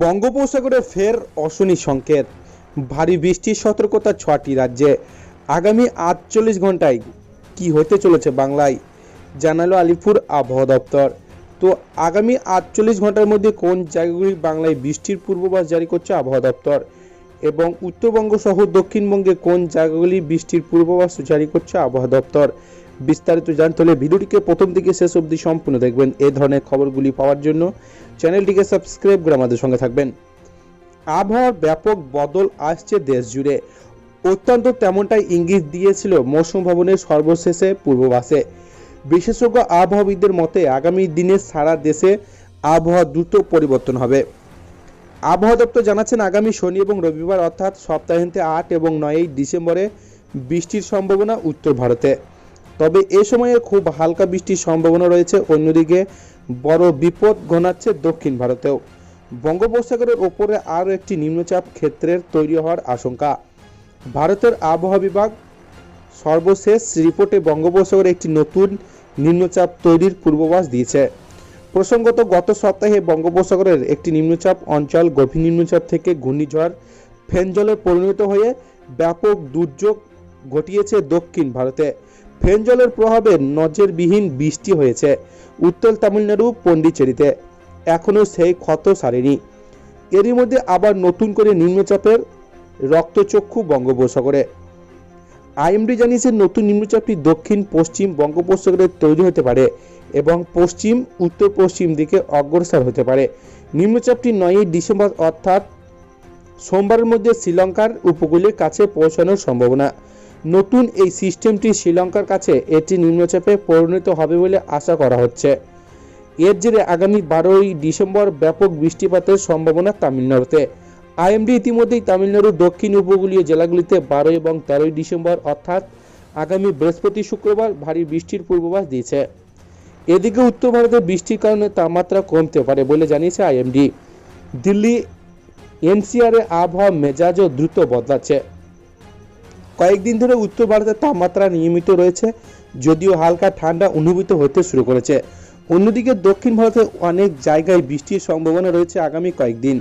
বঙ্গোপসাগরে ফের অশনি সংকেত। ভারী বৃষ্টির সতর্কতা ছটি রাজ্যে। আগামী আটচল্লিশ ঘন্টায় কি হতে চলেছে বাংলায়? জানালো আলিপুর আবহাওয়া দপ্তর। তো আগামী আটচল্লিশ ঘণ্টার মধ্যে কোন জায়গাগুলি বাংলায় বৃষ্টির পূর্বাভাস জারি করছে আবহাওয়া দপ্তর? এবং উত্তরবঙ্গ সহ দক্ষিণবঙ্গে কোন জায়গাগুলি বৃষ্টির পূর্বাভাস জারি করছে আবহাওয়া দপ্তর? বিস্তারিত জানতে হলে ভিডিওটিকে প্রথম থেকে শেষ অবধি সম্পূর্ণ দেখবেন। এ ধরনের খবরগুলি পাওয়ার জন্য চ্যানেলটিকে সাবস্ক্রাইব করে আমাদের সঙ্গে থাকবেন। আবহাওয়ার ব্যাপক বদল আসছে দেশ জুড়ে। অত্যন্ত তেমনটাই ইঙ্গিত দিয়েছিল মৌসুম ভবনের সর্বশেষে পূর্বাভাসে বিশেষজ্ঞ আবহাওয়াবিদদের মতে, আগামী দিনে সারা দেশে আবহাওয়া দ্রুত পরিবর্তন হবে। আবহাওয়া দপ্তর জানাচ্ছেন, আগামী শনি এবং রবিবার অর্থাৎ সপ্তাহান্তে আট এবং নয়ই ডিসেম্বরে বৃষ্টির সম্ভাবনা উত্তর ভারতে। তবে এ সময়ে খুব হালকা বৃষ্টির সম্ভাবনা রয়েছে। অন্যদিকে বড় বিপদ ঘনাচ্ছে দক্ষিণ ভারতেও। বঙ্গোপসাগরের ওপরে আরও একটি নিম্নচাপ ক্ষেত্রের তৈরি হওয়ার আশঙ্কা। ভারতের আবহাওয়া বিভাগ সর্বশেষ রিপোর্টে বঙ্গোপসাগরে একটি নতুন নিম্নচাপ তৈরির পূর্বাভাস দিয়েছে। প্রসঙ্গত, গত সপ্তাহে বঙ্গোপসাগরের একটি নিম্নচাপ অঞ্চল গভীর নিম্নচাপ থেকে ঘূর্ণিঝড় ফেনজলে পরিণত হয়ে ব্যাপক দুর্যোগ ঘটিয়েছে দক্ষিণ ভারতে। ফেনজলের প্রভাবে নজরবিহীন বৃষ্টি হয়েছে। উত্তর তামিলনাড়ু, পন্ডিচেরিতে। এখনও সেই ক্ষত সারেনি। এরই মধ্যে আবার নতুন করে নিম্নচাপের রক্তচক্ষু বঙ্গোপসাগরে। আইএমডি জানিয়েছে নতুন নিম্নচাপটি দক্ষিণ, পশ্চিম বঙ্গোপসাগরে তৈরি হতে পারে এবং পশ্চিম উত্তর পশ্চিম দিকে অগ্রসর হতে পারে। নিম্নচাপটি নয়ই ডিসেম্বর, অর্থাৎ সোমবারের মধ্যে শ্রীলঙ্কার উপকূলের কাছে পৌঁছানোর সম্ভাবনা। নতুন এই সিস্টেমটি শ্রীলঙ্কার কাছে এটি নিম্নচাপে পরিণত হবে বলে আশা করা হচ্ছে। এর জেরে আগামী বারোই ডিসেম্বর ব্যাপক বৃষ্টিপাতের সম্ভাবনা তামিলনাড়ুতে। আইএমডি ইতিমধ্যেই তামিলনাড়ুর দক্ষিণ উপকূলীয় জেলাগুলিতে বারো এবং তেরোই ডিসেম্বর, অর্থাৎ আগামী বৃহস্পতি শুক্রবার, ভারী বৃষ্টির পূর্বাভাস দিয়েছে। এদিকে উত্তর ভারতে বৃষ্টির কারণে তাপমাত্রা কমতে পারে বলে জানিয়েছে আইএমডি। দিল্লি এনসিআরে আবহাওয়া মেজাজও দ্রুত বদলাচ্ছে। কয়েকদিন ধরে উত্তর ভারতের তাপমাত্রা নিয়মিত রয়েছে, যদিও হালকা ঠান্ডা অনুভূত হতে শুরু করেছে। অন্যদিকে দক্ষিণ ভারতের অনেক জায়গায় বৃষ্টির সম্ভাবনা রয়েছে আগামী কয়েকদিন।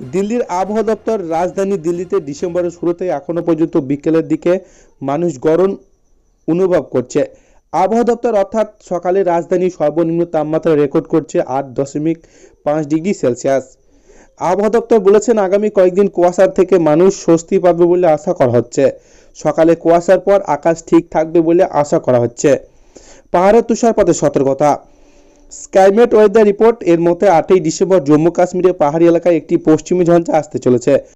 দিল্লির আবহাওয়া দপ্তর রাজধানী দিল্লিতে ডিসেম্বরের শুরুতে এখনও পর্যন্ত বিকেলের দিকে মানুষ গরম অনুভব করছে। আবহাওয়া দপ্তর অর্থাৎ সকালে রাজধানীর সর্বনিম্ন তাপমাত্রা রেকর্ড করছে আট দশমিক পাঁচ ডিগ্রি সেলসিয়াস। আবহাওয়া দপ্তর বলেছেন আগামী কয়েকদিন কুয়াশার থেকে মানুষ স্বস্তি পাবে বলে আশা করা হচ্ছে। সকালে কুয়াশার পর আকাশ ঠিক থাকবে বলে আশা করা হচ্ছে। পাহাড়ের তুষারপাতের সতর্কতা। স্কাইমেট ওয়েদার রিপোর্ট এর মতে আটই ডিসেম্বর জম্মু কাশ্মীরের পাহাড়ি এলাকায় একটি পশ্চিমী ঝঞ্ঝা আসতে চলেছে।